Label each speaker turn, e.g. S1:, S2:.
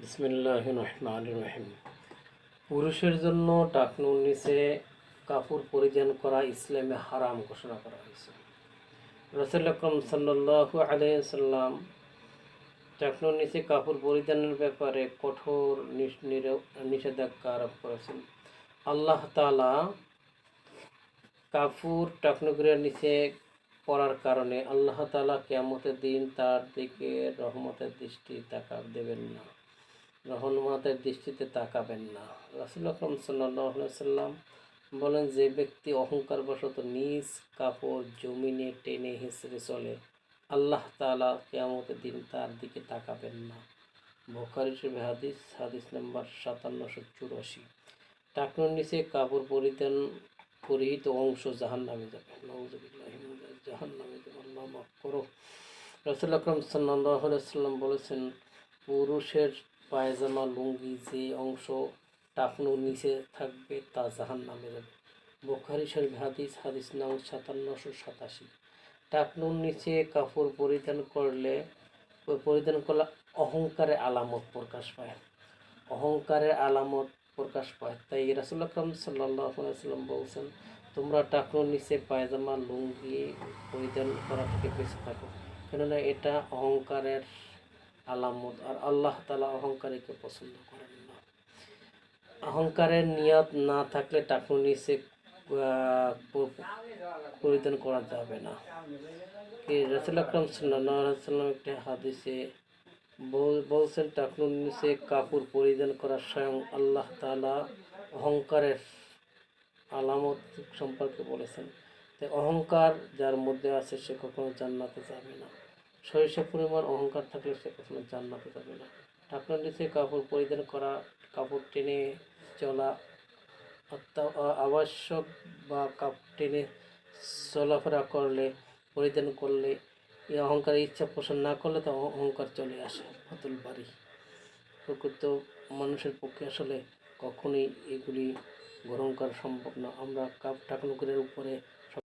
S1: বিসমিল্লাহ রহিম পুরুষের জন্য টাকনুর নিচে কাপড় পরিধান করা ইসলামে হারাম ঘোষণা করা হয়েছে। রসুল আকরম সাল্লাহ আলাইসাল্লাম টাকনুর নিচে কাপড় পরিধানের ব্যাপারে কঠোর নিষেধাজ্ঞা আরোপ করেছেন। আল্লাহ তালা কাপড় টাকনুগুরের নিচে পড়ার কারণে আল্লাহ তালা কেয়ামতের দিন তার দিকে রহমতের দৃষ্টি তাকা দেবেন না। রহমতের দৃষ্টিতে তাকাবেন না। রাসুল আকরম সাল্লাম বলেন, যে ব্যক্তি অহংকার বশত নিজ কাপড় জমিনে টেনে হেসড়ে চলে, আল্লাহ তালা কেয়ামতের দিন তার দিকে তাকাবেন না। বোখারি শরীফ হাদিস হাদিস নাম্বার সাতান্নশো চুরাশি। টাকনুর নিচে কাপড় পরিধান পরিহিত অংশ জাহান নামে যাবে জাহান নামে যাবে। আল্লাহ মাফ করো রসুল আকরম সাল্লাম বলেছেন, পুরুষের পায়জামা, লুঙ্গি যে অংশ টাকনুর নিচে থাকবে তা জাহান নামে যাবে বোখারি শরীফ, হাদিস হাদিস নাম সাতান্নশো সাতাশি। টাকনুর নিচে কাপড় পরিধান করলে পরিধান করলে অহংকারের আলামত প্রকাশ পায়। অহংকারের আলামত প্রকাশ পায়। তাই রাসুল আকরম সাল্লাম বলছেন, তোমরা টাকনুর নিচে পায়জামা, লুঙ্গি পরিধান করা থেকে বেঁচে থাকো। কেননা এটা অহংকারের আলামত, আর আল্লাহ তালা অহংকারীকে পছন্দ করেন না। অহংকারের নিয়ত না থাকলে টাকনুর নিচে পরিধান করা যাবে না। রসুল আকরম সাল্লাম একটি হাদিসে বল- বলছেন টাকনুর নিচে কাপড় পরিধান করা স্বয়ং আল্লাহ তালা অহংকারের আলামত সম্পর্কে বলেছেন। তাই অহংকার যার মধ্যে আছে সে কখনো জান্নাতে যাবে না। সরিষা পরিমাণ অহংকার থাকলে সে কখনো জান্নাতে যাবে না। টাকনুর নিচে কাপড় পরিধান করা, কাপড় টেনে চলা আবশ্যক বা কাপ টেনে চলাফেরা করলে, পরিধান করলে এই অহংকারের ইচ্ছা পোষণ না করলে তো অহংকার চলে আসে। ফতুল বাড়ি। প্রকৃত মানুষের পক্ষে আসলে কখনোই এগুলি গ্রহণ করা সম্ভব না। আমরা কাপ টাকনুকুরের উপরে